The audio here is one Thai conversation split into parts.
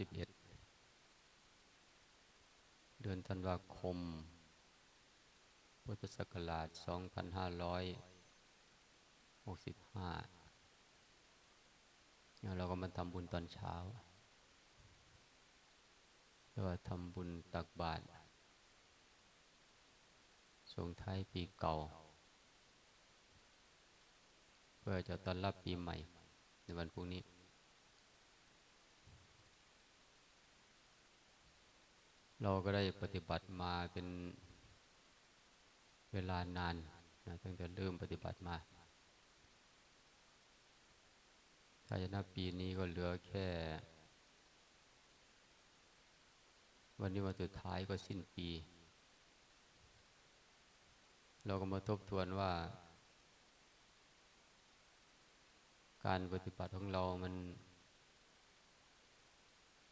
สิบเอ็ดเดือนธันวาคม พุทธศักราชสองพันห้าร้อยหกสิบห้าเราก็มาทำบุญตอนเช้าเรียกว่าทำบุญตักบาตรส่งท้ายปีเก่า เพื่อจะต้อนรับปีใหม่ในวันพรุ่งนี้ เราก็ได้ปฏิบัติมาเป็นเวลานานนะตั้งแต่เริ่มปฏิบัติมาถ้าจะนับปีนี้ก็เหลือแค่ วันนี้วันสุดท้ายก็สิ้นปี เราก็มาทบทวนว่า การปฏิบัติของเรามัน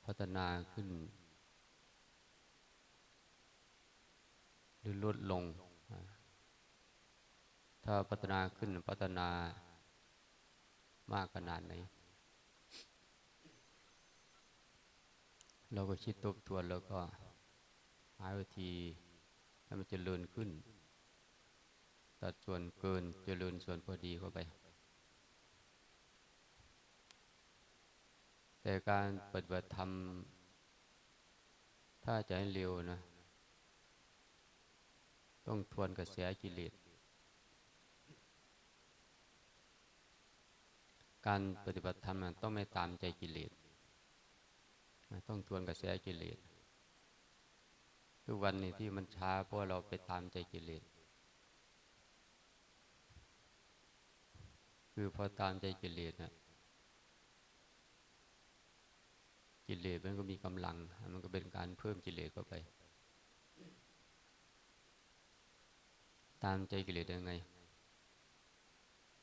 พัฒนาขึ้น หรือลดลง ถ้าพัฒนาขึ้นพัฒนามากขนาดไหน เราก็คิดทบทวนแล้วก็หาวิธีให้มันเจริญขึ้น ตัดส่วนเกินเจริญส่วนพอดีเข้าไป แต่การปฏิบัติธรรม ถ้าจะให้เร็วนะ ต้องทวนกระแสกิเลส การปฏิบัติธรรมต้องไม่ตามใจกิเลส ต้องทวนกระแสกิเลส ทุกวันนี้ที่มันช้าเพราะเราไปตามใจกิเลส คือพอตามใจกิเลสนะกิเลสมันก็มีกำลัง มันก็เป็นการเพิ่มกิเลสเข้าไป ตามใจกิเลสยังไง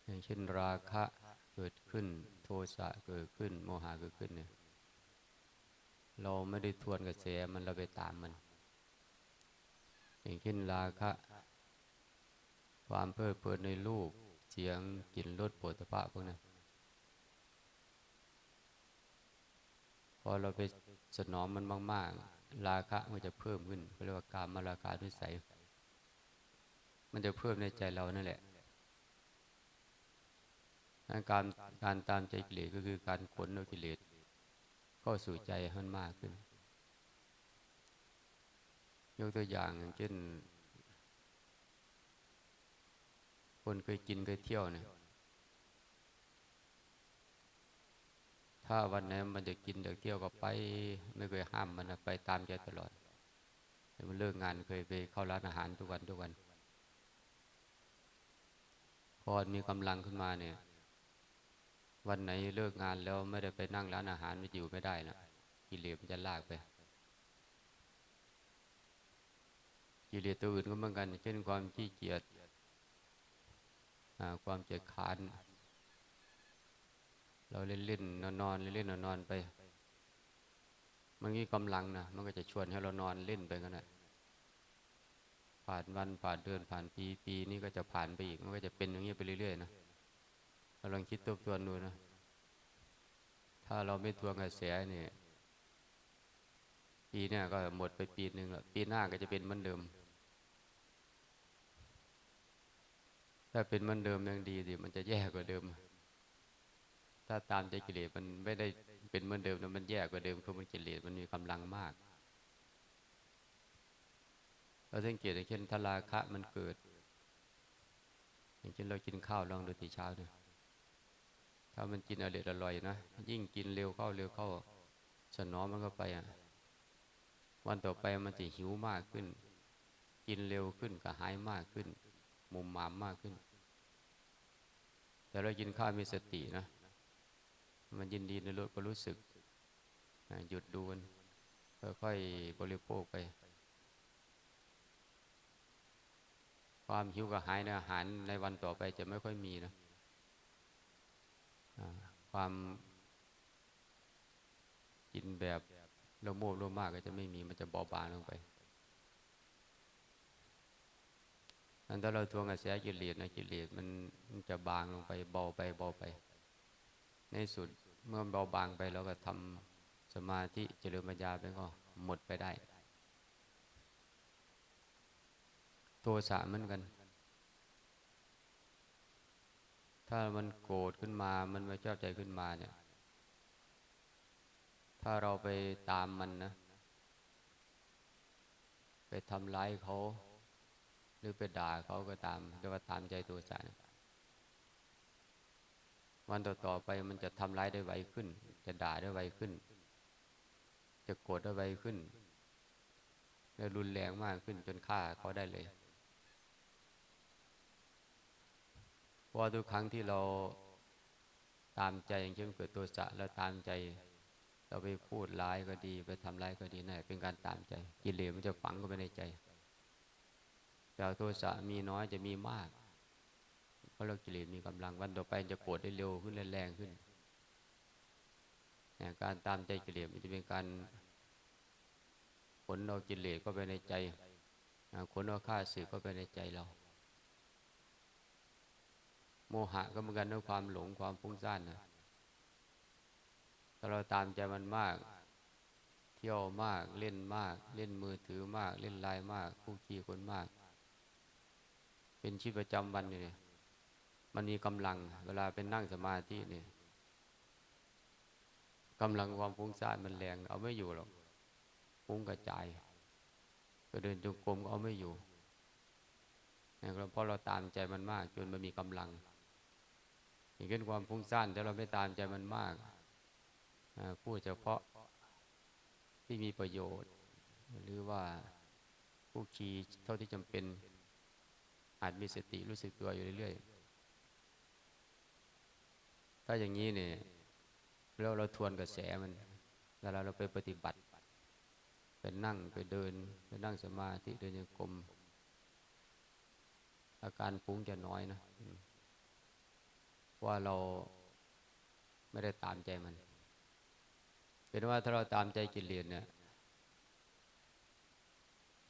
อย่างเช่นราคะเกิดขึ้น โทสะเกิดขึ้น โมหะเกิดขึ้นเนี่ย เราไม่ได้ทวนกระแสมันเราไปตามมัน อย่างเช่นราคะ ความเพลิดเพลินในรูปเสียงกลิ่นรสโผฏฐะพวกนั้นพอเราไปสนองมันมาก ๆ ราคะมันจะเพิ่มขึ้นเรียกว่าการมาราคาด้วยใส มันจะเพิ่มในใจเรานั่นแหละการการตามใจกิเลสก็คือการขนเอากิเลสเข้าสู่ใจให้มันมากขึ้น ยกตัวอย่างอย่างเช่น คนเคยกินเคยเที่ยวเนี่ยถ้าวันไหนมันจะกินจะเที่ยวก็ไป ไม่เคยห้ามมันไปตามใจตลอดแต่มันเลิกงานเคยไปเข้าร้านอาหารทุกวันทุกวัน พอมีกำลังขึ้นมาเนี่ย วันไหนเลิกงานแล้วไม่ได้ไปนั่งร้านอาหารไมันอยู่ไม่ได้นะกิเลสมันจะลากไปกิเลสตัวอื่นก็เหมือนกัน เช่นความขี้เกียจความเจ็บขาน เราเล่นเล่นนอนนอนเล่นนอนนอนไป มันมีกำลังนะมันก็จะชวนให้เรานอนเล่นไปกันนะ ผ่านวันผ่านเดือนผ่านปีปีนี้ก็จะผ่านไปอีกมันก็จะเป็นอย่างนี้ไปเรื่อยๆนะเราลองคิดตัวตัวดูนะ ถ้าเราไม่ทวงกระแสเนี่ยปีนี้ก็หมดไปปีหนึ่งละปีหน้าก็จะเป็นเหมือนเดิม ถ้าเป็นเหมือนเดิมยังดีสิมันจะแย่กว่าเดิม ถ้าตามใจกิเลสมันไม่ได้เป็นเหมือนเดิมนะมันแย่กว่าเดิมคือมันกิเลสมันมีกำลังมาก เราสังเกตอย่างเช่นทราคะมันเกิด อย่างเช่นเรากินข้าวลองดูตีเช้าเนี่ยถ้ามันกินอร่อยอร่อยนะยิ่งกินเร็วเข้าเร็วเข้า สนอมันก็ไปอะวันต่อไปมันจะหิวมากขึ้น กินเร็วขึ้นกระหายมากขึ้น มุมหมามมากขึ้น แต่เรากินข้าวมีสตินะ มันยินดีในรถก็รู้สึกหยุดดูมันค่อยๆบริโภคไป ความหิวกระหายในอาหารในวันต่อไปจะไม่ค่อยมีนะความกินแบบโลโมโลมากก็จะไม่มีมันจะเบาบางลงไปอันถ้าเราทวงกระแสกิเลสนะกิเลสมันมันจะบางลงไปเบาไปเบาไป ในสุดเมื่อเบาบางไปเราก็ทสมาธิเจริญปัญญาไปก็หมดไปได้ โทสะเหมือนกัน ถ้ามันโกรธขึ้นมา มันไม่ชอบใจขึ้นมาเนี่ย ถ้าเราไปตามมันนะ ไปทำร้ายเขา หรือไปด่าเขาก็ตามเรียกว่าตามใจโทสะเนี่ยวันต่อต่อไปมันจะทำร้ายได้ไวขึ้น จะด่าได้ไวขึ้น จะโกรธได้ไวขึ้นและรุนแรงมากขึ้นจนฆ่าเขาได้เลยเพ ราะทุกครั้งที่เราตามใจอย่างเช่นเกิดตัวสะแล้วตามใจ เราไปพูดร้ายก็ดี ไปทำร้ายก็ดีนั่นเป็นการตามใจ กิเลสมันจะฝังเข้าไปในใจ แต่โทสะมีน้อยจะมีมาก เพราะเรากิเลสมีกำลังวันต่อไปจะโกรธได้เร็วขึ้นแรงขึ้นการตามใจกิเลสมันจะเป็นการขนเอากิเลสก็ไปในใจขนเอาข้าศึกก็ไปในใจเรา โมหะก็เหมือนกันด้วยความหลงความฟุ้งซ่านนะถ้าเราตามใจมันมาก เที่ยวมากเล่นมาก เล่นมือถือมาก เล่นไลน์มากคู่คีคนมาก เป็นชีวิตประจำวันเนี่ยมันมีกำลัง เวลาเป็นนั่งสมาธิเนี่ยกำลังความฟุ้งซ่านมันแรง เอาไม่อยู่หรอกฟุ้งกระจายก็เดินจงกรมก็เอาไม่อยู่เนะครับเพราะเราตามใจมันมาก จนมันมีกำลัง อย่างเช่นความฟุ้งซ่านถ้าเราไม่ตามใจมันมากพูดเฉพาะที่มีประโยชน์ หรือว่าผู้ขี่เท่าที่จำเป็น อาจมีสติรู้สึกตัวอยู่เรื่อยๆ ถ้าอย่างนี้เนี่ยแล้วเราทวนกระแสมันเวลาเราไปปฏิบัติไปนั่งไปเดินไปนั่งสมาธิเดินโยกรมอาการฟุ้งจะน้อยนะ ว่าเราไม่ได้ตามใจมัน เป็นว่าถ้าเราตามใจกิเลสเนี่ย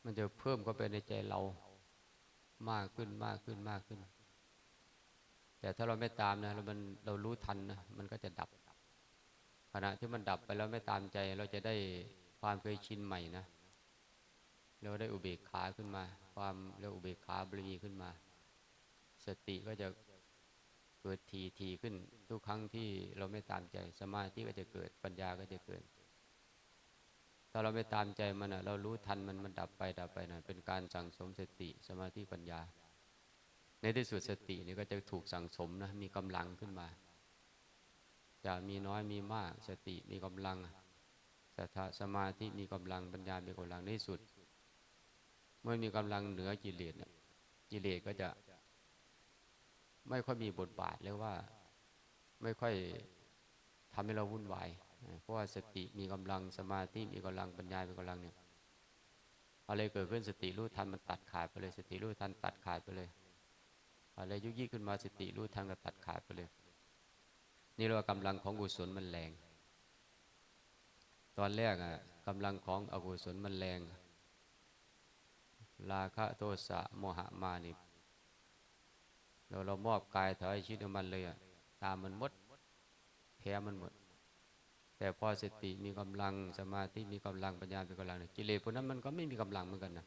มันจะเพิ่มเข้าไปในใจเรามากขึ้นมากขึ้นมากขึ้น แต่ถ้าเราไม่ตามนะเรามันเรารู้ทันนะมันก็จะดับ ขณะที่มันดับไปแล้วไม่ตามใจ เราจะได้ความเคยชินใหม่นะเราได้อุเบกขาขึ้นมา ความเรียกอุเบกขาบริขึ้นมา สติก็จะ เกิดทีทีขึ้น ทุกครั้งที่เราไม่ตามใจ สมาธิก็จะเกิดปัญญาก็จะเกิด ถ้าเราไม่ตามใจมันเรารู้ทันมันมันดับไปดับไปนะเป็นการสั่งสมสติสมาธิปัญญา ในที่สุดสตินี่ก็จะถูกสั่งสมนะมีกำลังขึ้นมา จะมีน้อยมีมากสติมีกำลังสัทธสมาธิมีกำลังปัญญามีกำลังในที่สุด เมื่อมีกำลังเหนือกิเลสเนี่ยกิเลสก็จะ ไม่ค่อยมีบทบาทเลยว่าไม่ค่อยทำให้เราวุ่นวายเพราะว่าสติมีกำลังสมาธิมีกำลังปัญญามีกำลังเนี่ยอะไรเกิดขึ้นสติรู้ทันมันตัดขาดไปเลย สติรู้ทันตัดขาดไปเลย อะไรยุกยิกขึ้นมาสติรู้ทันก็ตัดขาดไปเลย นี่เรียกว่ากำลังของกุศลมันแรง ตอนแรกอะกำลังของอกุศลมันแรง ราคะโทสะโมหะมานี่ เราเรามอบกายถอยชีวิตมันเลยอะตามมันหมดแพ้มันหมด แต่พอสติมีกำลังสมาธิมีกำลังปัญญามีกำลังกิเลสพวกนั้นมันก็ไม่มีกำลังเหมือนกันนะ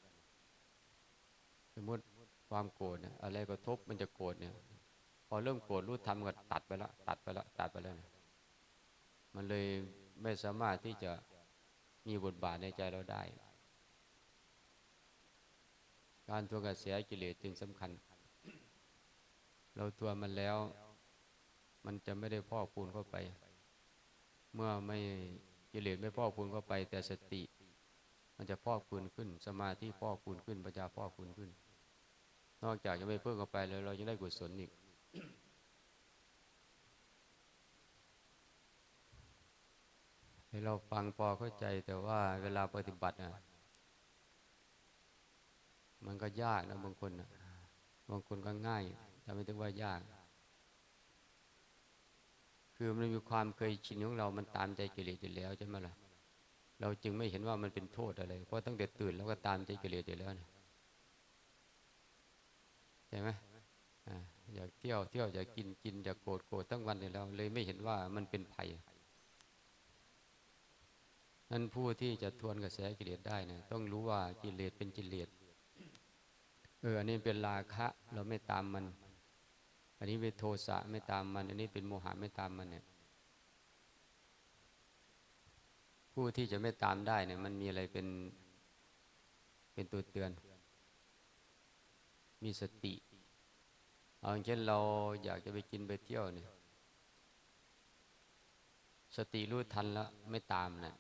สมมติความโกรธเนี่ยอะไรก็ทบมันจะโกรธเนี่ย พอเริ่มโกรธรู้ทำก็ตัดไปล้วตัดไปล้วตัดไปแล้วมันเลยไม่สามารถที่จะมีบทบาทในใจเราได้ การทวงกระแสกิเลสจึงสำคัญ เราทวมันแล้ว มันจะไม่ได้พ่อพูนเข้าไป เมื่อไม่กิเลสไม่พ่อพูนเข้าไป แต่สติ มันจะพ่อพูนขึ้น สมาธิพ่อพูนขึ้นปัญญาพ่อพูนขึ้น นอกจากจะไม่เพิ่มเข้าไปแล้วเราจะได้กุศลอีกให้เราฟังพอเข้าใจแต่ว่าเวลาปฏิบัติอะมันก็ยากนะบางคนนะบางคนก็ง่าย ทำไม่ถึงว่ายาก คือมันมีความเคยชินของเรามันตามใจกิเลสอยู่แล้วใช่ไหมล่ะเราจึงไม่เห็นว่ามันเป็นโทษอะไร เพราะตั้งแต่ตื่นเราก็ตามใจกิเลสอยู่แล้วนะใช่ไหมอยากเที่ยวเที่ยวอยากกินกินอยากโกรธโกรธทั้งวันเลยแล้วเลยไม่เห็นว่ามันเป็นภัยนั้นผู้ที่จะทวนกระแสกิเลสได้เนี่ยต้องรู้ว่ากิเลสเป็นกิเลสเอออันนี้เป็นราคะ เราไม่ตามมัน อันนี้เป็นโทสะไม่ตามมัน อันนี้เป็นโมหะไม่ตามมันเนี่ย ผู้ที่จะไม่ตามได้เนี่ย มันมีอะไรเป็นเป็นตัวเตือน มีสติ เอาเช่นเราอยากจะไปกินไปเที่ยวเนี่ย สติรู้ทันแล้วไม่ตามนะ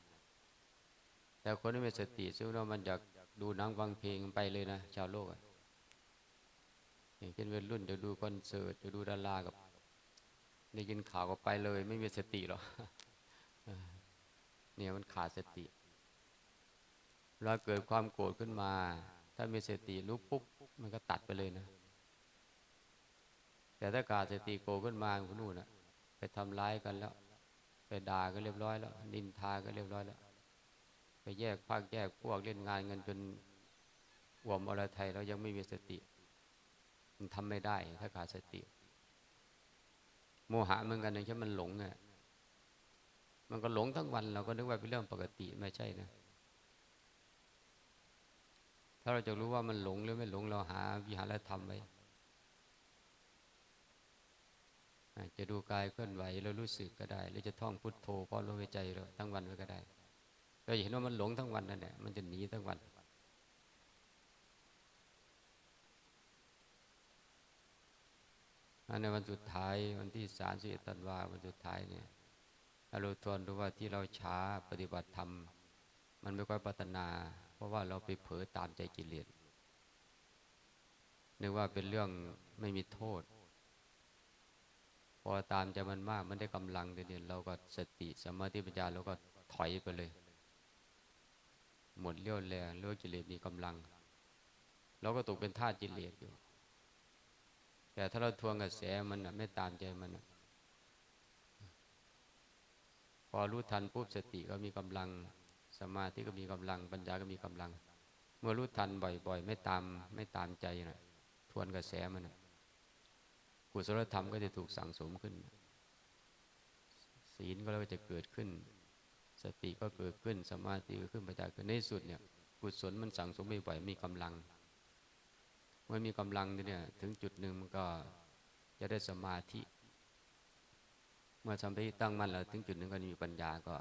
แต่คนที่ไม่สติซึ่งเรามันอยากดูหนังฟังเพลงไปเลยนะชาวโลกอะ อย่างเช่นวัยรุ่นจะดูคอนเสิร์ตจะดูดารากับได้ยินข่าวก็ไปเลย ไม่มีสติหรอกเนี่ยมันขาดสติเราเกิดความโกรธขึ้นมา ถ้ามีสติรู้ปุ๊บมันก็ตัดไปเลยนะ แต่ถ้าขาดสติโกรธขึ้นมาคุณนู่นนะไปทำร้ายกันแล้ว ไปด่าก็เรียบร้อยแล้วนินทาก็เรียบร้อยแล้ว ไปแยกภาคแยกพวกเล่นงานเงินจนหวมอรไทยเรายังไม่มีสติ มันทำไม่ได้ถ้าขาดสติ โมหะเหมือนกันอย่งเช่มันหลงอะมันก็หลงทั้งวันเราก็นึกว่าเป็นเรื่องปกติไม่ใช่นะ ถ้าเราจะรู้ว่ามันหลงหรือไม่หลงเราหาวิหารธรรมไว้จะดูกายเคลื่อนไหวแล้วรู้สึกก็ได้ หรือจะท่องพุทโธพอลมหายใจเราทั้งวันไว้ก็ได้ เราเห็นว่ามันหลงทั้งวันนั่นแหละมันจะหนีทั้งวัน ในวันสุดท้ายวันที่สามสิบเอ็ดธันวาวันสุดท้ายเนี่ยเราทวนดูว่าที่เราช้าปฏิบัติธรรม มันไม่ค่อยพัฒนา เพราะว่าเราไปเผลอตามใจกิเลสนึกว่าเป็นเรื่องไม่มีโทษ พอตามใจมันมากมันได้กำลังเดี๋ยวเราก็สติสมาธิปัญญาเราก็ถอยไปเลย หมดเลี้ยวแรงเลี้ยวกิเลสมีกำลัง เราก็ตกเป็นทาสกิเลสอยู่ แต่ถ้าเราทวงกระแสมันไม่ตามใจมันพอรู้ทันปุ๊บสติก็มีกำลังสมาธิก็มีกำลัง ปัญญาก็มีกำลัง เมื่อรู้ทันบ่อย ๆ ไม่ตามไม่ตามใจนะทวนกระแสมันกุศลธรรมก็จะถูกสั่งสมขึ้น ศีลก็จะเกิดขึ้น สติก็เกิดขึ้นสมาธิก็ขึ้นปัญญาขึ้นในสุดเนี่ย กุศลมันสั่งสมไปบ่อยมีกำลัง มื่อมีกำลังเนี่ยถึงจุดหนึ่งมันก็จะได้สมาธิ เมื่อสมาธิตั้งมั่นแล้วถึงจุดหนึ่งก็มีปัญญาก็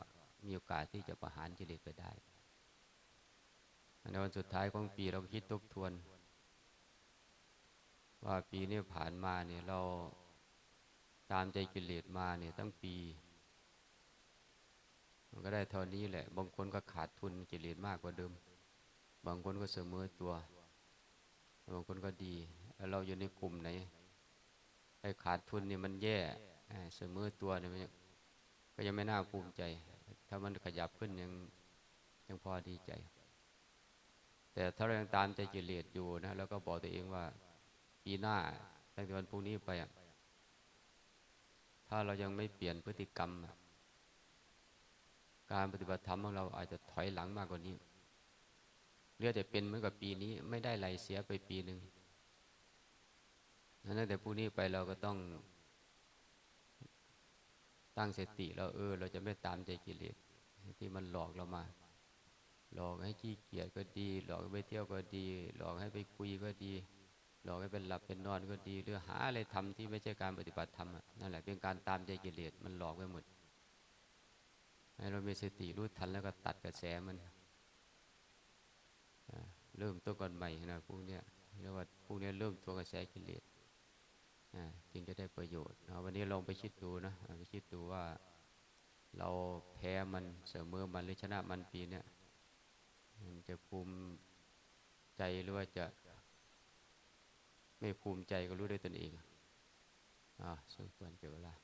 มีโอกาสที่จะประหารกิเลสไปได้ในวันสุดท้ายของปีเราคิดทบทวน ว่าปีนี้ผ่านมาเนี่ยเราตามใจกิเลสมาเนี่ยตั้งปี มันก็ได้เท่านี้แหละ บางคนก็ขาดทุนกิเลสมากกว่าเดิม บางคนก็เสมอตัว บางคนก็ดี เราอยู่ในกลุ่มไหนไอ้ขาดทุนนี่มันแย่เสมอตัวเนี่ยก็ยังไม่น่าภูมิใจ ถ้ามันขยับขึ้นยังยังพอดีใจ แต่ถ้าเรายังตามใจกิเลสอยู่นะแล้วก็บอกตัวเองว่าปีหน้าตั้งแต่วันพรุ่งนี้ไปถ้าเรายังไม่เปลี่ยนพฤติกรรม การปฏิบัติธรรมของเราอาจจะถอยหลังมากกว่านี้ เรือแต่เป็นเหมือนกับปีนี้ไม่ได้ไหลเสียไปปีหนึ่งนั้นแต่ผู้นี้ไปเราก็ต้อง ตั้งสติเราเออ เราจะไม่ตามใจกิเลสที่มันหลอกเรามา หลอกให้ขี้เกียจก็ดี หลอกให้ไปเที่ยวก็ดี หลอกให้ไปคุยก็ดี หลอกให้เป็นหลับเป็นนอนก็ดี หรือหาอะไรทำที่ไม่ใช่การปฏิบัติธรรมนั่นแหละเป็นการตามใจกิเลสมันหลอกไปหมดให้เรามีสติรู้ทันแล้วก็ตัดกระแสมัน เริ่มต้นก่อนใหม่นะพวกเนี้ยเรียกว่าพวกนี้ยเริ่มตัวกระแสกิเลสจึงจะได้ประโยชน์วันนี้ลองไปคิดดูนะไปคิดดูว่า เราแพ้มันเสมอมันหรือชนะมันปีเนี้ยมันจะภูมิใจหรือว่าจะ ไม่ภูมิใจก็รู้ด้วยตนเองอ่าสมควรเกี่ยวกับ